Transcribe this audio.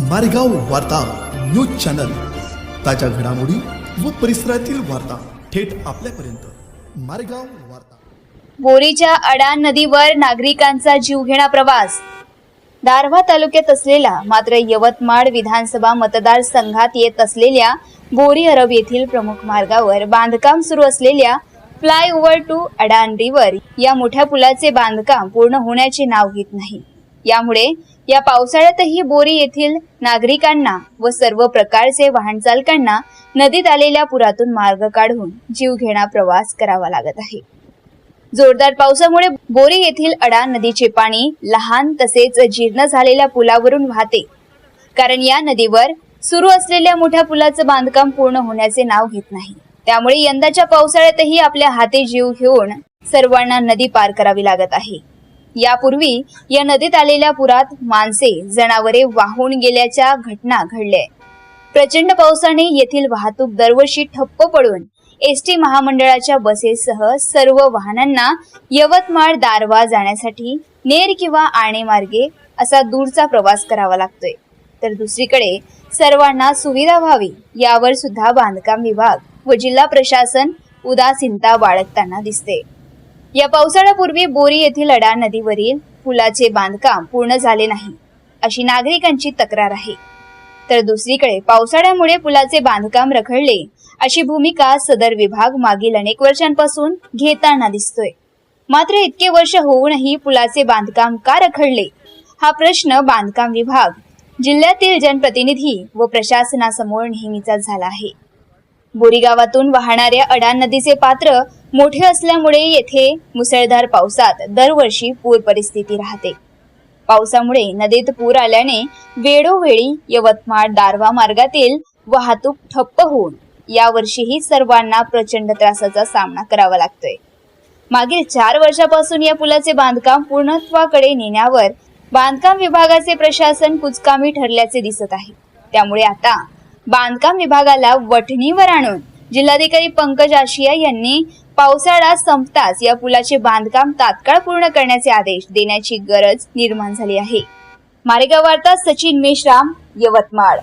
मारेगाव वार्ता news channel. ताज्या घडामोडी व परिसरातील वार्ता थेट आपल्यापर्यंत. मारेगाव वार्ता. बोरीच्या अडाण नदीवर नागरिकांचा जीवघेणा प्रवास. दारव्हा तालुक्यात असलेला मात्र यवतमाळ विधानसभा मतदारसंघात येत असलेल्या बोरी अरब येथील प्रमुख मार्गावर बांधकाम सुरू असलेल्या फ्लायओव्हर टू अडाण रिव्हर या मोठ्या पुलाचे बांधकाम पूर्ण होण्याचे नाव घेत नाही. यामुळे या पावसाळ्यातही बोरी येथील नागरिकांना व सर्व प्रकारचे वाहन चालकांना नदीत आलेल्या पुरातून मार्ग काढून जीवघेणा प्रवास करावा लागत आहे. जोरदार पावसामुळे बोरी येथील अडा नदीचे पाणी लहान तसेच जीर्ण झालेल्या पुलावरून वाहते. कारण या नदीवर सुरू असलेल्या मोठ्या पुलाचं बांधकाम पूर्ण होण्याचे नाव घेत नाही. त्यामुळे यंदाच्या पावसाळ्यातही आपल्या हाती जीव घेऊन सर्वांना नदी पार करावी लागत आहे. यापूर्वी या नदीत आलेल्या पुरात माणसे जनावरे वाहून गेल्याच्या घटना घडल्या. प्रचंड पावसाने येथील वाहतूक दरवर्षी ठप्प पडून एस टी महामंडळाच्या बसेससह सर्व वाहनांना यवतमाळ दारवा जाण्यासाठी नेर किंवा आणे मार्गे असा दूरचा प्रवास करावा लागतोय. तर दुसरीकडे सर्वांना सुविधा व्हावी यावर सुद्धा बांधकाम विभाग व जिल्हा प्रशासन उदासीनता बाळगताना दिसते या पावसाळ्यापूर्वी बोरी येथील अडा नदीवरील पुलाचे बांधकाम पूर्ण झाले नाही अशी नागरिकांची तक्रार आहे. तर दुसरीकडे पावसाळ्यामुळे पुलाचे बांधकाम रखडले अशी भूमिका सदर विभाग मागील अनेक वर्षांपासून घेताना दिसतोय. मात्र इतके वर्ष होऊनही पुलाचे बांधकाम का रखडले? हा प्रश्न बांधकाम विभाग जिल्ह्यातील जनप्रतिनिधी व प्रशासनासमोर नेहमीचा झाला आहे. बोरी गावातून वाहणाऱ्या अडाण नदीचे पात्र मोठे असल्यामुळे येथे मुसळधार पावसात दरवर्षी पूर परिस्थिती राहते. पावसामुळे नदीत पूर आल्याने वेळोवेळी यवतमाळ दारवा मार्गातील वाहतूक ठप्प होऊन यावर्षीही सर्वांना प्रचंड त्रासाचा सामना करावा लागतोय. मागील चार वर्षापासून या पुलाचे बांधकाम पूर्णत्वाकडे नेण्यावर बांधकाम विभागाचे प्रशासन कुचकामी ठरल्याचे दिसत आहे. त्यामुळे आता बांधकाम विभागाला वठणीवर आणून जिल्हाधिकारी पंकज आशिया यांनी पावसाळा संपताच या पुलाचे बांधकाम तात्काळ पूर्ण करण्याचे आदेश देण्याची गरज निर्माण झाली आहे. मारेगाव वार्ता सचिन मेश्राम यवतमाळ.